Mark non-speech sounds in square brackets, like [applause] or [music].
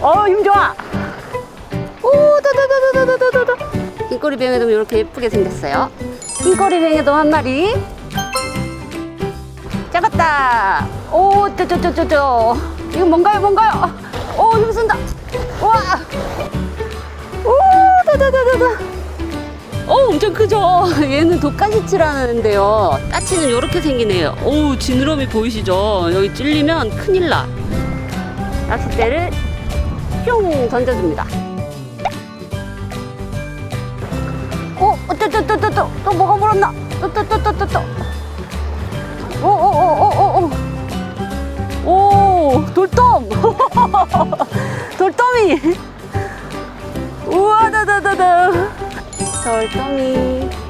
어, 힘 좋아. 오, 도도도도도도도도. 흰꼬리 뱅에돔 이렇게 예쁘게 생겼어요. 흰꼬리 뱅에돔 한 마리. 잡았다. 오, 쪼쪼쪼쪼쪼. 이거 뭔가요, 뭔가요? 오, 힘쓴다. 와. 오, 다다다다다. 어, 엄청 크죠? 얘는 독가시치라는데요. 따치는 이렇게 생기네요. 오, 지느러미 보이시죠? 여기 찔리면 큰일 나. 낚싯대를 뿅 던져줍니다. 오, 또, 또, 또, 또, 또, 또 뭐가 물었나? 또, 또, 또, 또, 또, 또. 오, 오, 오, 오, 오, 오. 오, 돌돔! [laughs] 돌돔이! 우와, 다다다다. 돌돔이.